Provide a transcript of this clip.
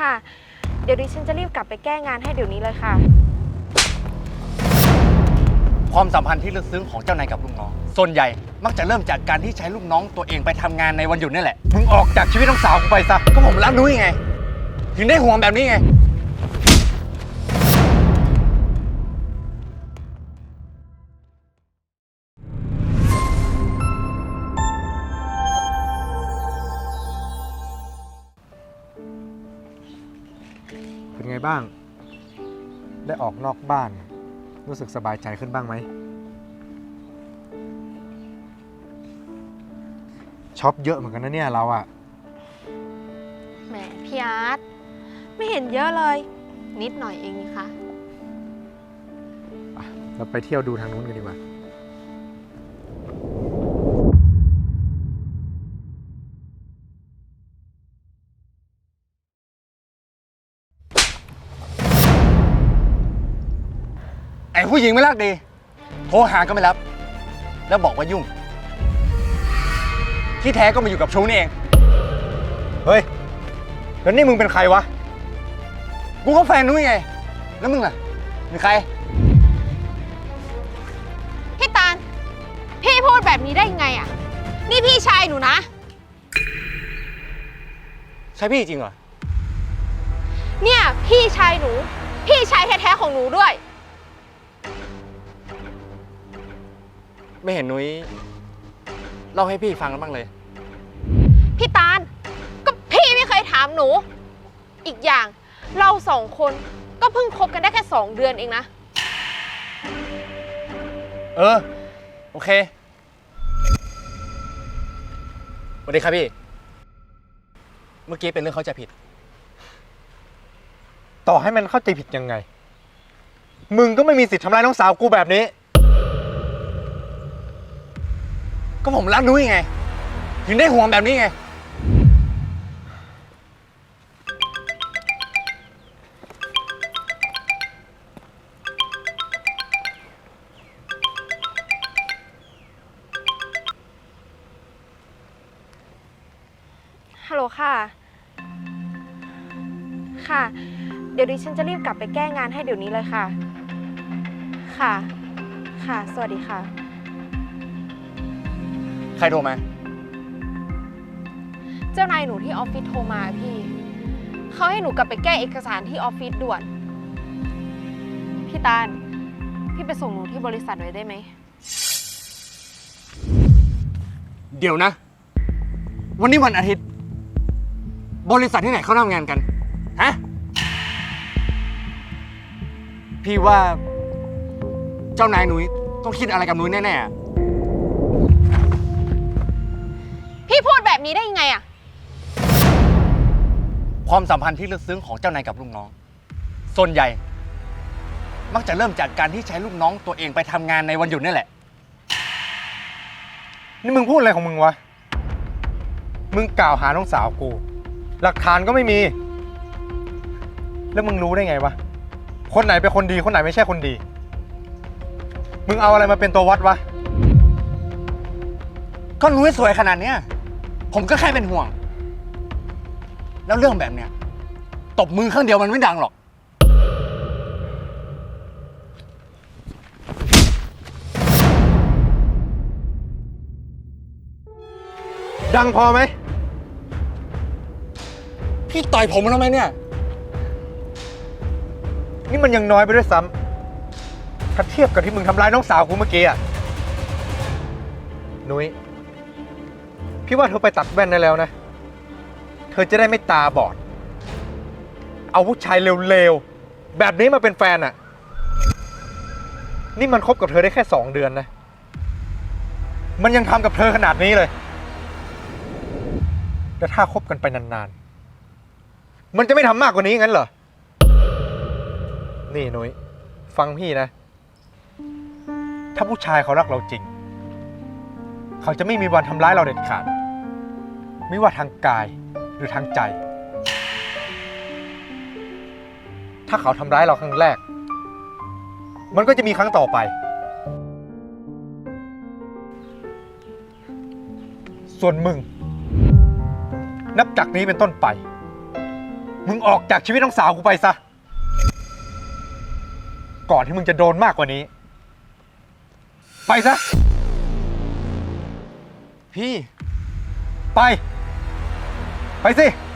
ค่ะ เดี๋ยวดิฉันจะรีบกลับไปแก้งานให้เดี๋ยวนี้เลยค่ะ ความสัมพันธ์ที่ลึกซึ้งของเจ้านายกับลูกน้อง ส่วนใหญ่มักจะเริ่มจากการที่ใช้ลูกน้องตัวเองไปทำงานในวันหยุดนี่แหละ มึงออกจากชีวิตน้องสาวกูไปซะ ก็ผมรักนุ้ยไง ถึงได้ห่วงแบบนี้ไง บ้าง ได้ออกนอกบ้าน รู้สึกสบายใจขึ้นบ้างไหมช็อปเยอะเหมือนกันนะเนี่ยเราอะแหมพี่อาร์ตไม่เห็นเยอะเลย นิดหน่อยเองนี่คะอะเราไปเที่ยวดูทางนู้นกันดีกว่า ผู้หญิงไม่รักดี โทรหาก็ไม่รับ แล้วบอกว่ายุ่ง ที่แท้ก็มาอยู่กับชูนี่เอง เฮ้ย แล้วนี่มึงเป็นใครวะ กูก็แฟนนุ้ยไง แล้วมึงล่ะเป็นใคร พี่ตาล พี่พูดแบบนี้ได้ยังไงอะนี่พี่ชายหนูนะ ใช่พี่จริงเหรอ เนี่ย พี่ชายหนู พี่ชายแท้ๆของหนูด้วย ไม่เห็นนุ้ยเล่าให้พี่ฟังบ้างเลย พี่ตาลก็พี่ไม่เคยถามหนู อีกอย่างเราสองคนก็เพิ่งคบกันได้แค่สองเดือนเองนะ เออ โอเคสวัสดีครับพี่ เมื่อกี้เป็นเรื่องเข้าใจผิด ต่อให้มันเข้าใจผิดยังไง มึงก็ไม่มีสิทธิ์ทำร้ายน้องสาวกูแบบนี้ ก็ผมรักนุ้ยไง ถึงได้ห่วงแบบนี้ไง ฮัลโหลค่ะ ค่ะ เดี๋ยวดิฉันจะรีบกลับไปแก้งานให้เดี๋ยวนี้เลยค่ะ ค่ะ ค่ะ สวัสดีค่ะ ใครโทรมา เจ้านายหนูที่ออฟฟิศโทรมาพี่ เขาให้หนูกลับไปแก้เอกสารที่ออฟฟิศด่วน พี่ตาล พี่ไปส่งหนูที่บริษัทไว้ได้ไหม เดี๋ยวนะ วันนี้วันอาทิตย์ บริษัทที่ไหนเขาทำงานกัน ฮะ พี่ว่า เจ้านายนุ้ยต้องคิดอะไรกับนุ้ยแน่ๆ พี่พูดแบบนี้ได้ยังไงอะความสัมพันธ์ที่ลึกซึ้งของเจ้านายกับลูกน้อง ส่วนใหญ่ มักจะเริ่มจากการที่ใช้ลูกน้องตัวเองไปทำงานในวันหยุดนี่แหละ นี่มึงพูดอะไรของมึงวะ มึงกล่าวหาน้องสาวกู หลักฐานก็ไม่มี แล้วมึงรู้ได้ไงวะ คนไหนเป็นคนดี คนไหนไม่ใช่คนดี มึงเอาอะไรมาเป็นตัววัดวะ ก็นุ้ยสวยขนาดเนี้ย ผมก็แค่เป็นห่วง แล้วเรื่องแบบเนี้ยตบมือข้างเดียวมันไม่ดังหรอก ดังพอไหม พี่ต่อยผมทำไมเนี่ย นี่มันยังน้อยไปด้วยซ้ำถ้าเทียบกับที่มึงทำร้ายน้องสาวกูเมื่อกี้อะนุ้ย พี่ว่าเธอไปตัดแว่นได้แล้วนะ เธอจะได้ไม่ตาบอด เอาผู้ชายเร็วๆ แบบนี้มาเป็นแฟนอะนี่มันคบกับเธอได้แค่สองเดือนนะ มันยังทำกับเธอขนาดนี้เลยแล้วถ้าคบกันไปนานๆ มันจะไม่ทำมากกว่านี้งั้นเหรอ นี่นุ้ยฟังพี่นะ ถ้าผู้ชายเขารักเราจริง เขาจะไม่มีวันทำร้ายเราเด็ดขาด ไม่ว่าทางกายหรือทางใจ ถ้าเขาทำร้ายเราครั้งแรก มันก็จะมีครั้งต่อไป ส่วนมึง นับจากนี้เป็นต้นไป มึงออกจากชีวิตน้องสาวกูไปซะ ก่อนที่มึงจะโดนมากกว่านี้ ไปซะ พี่ ไป ไปสิพ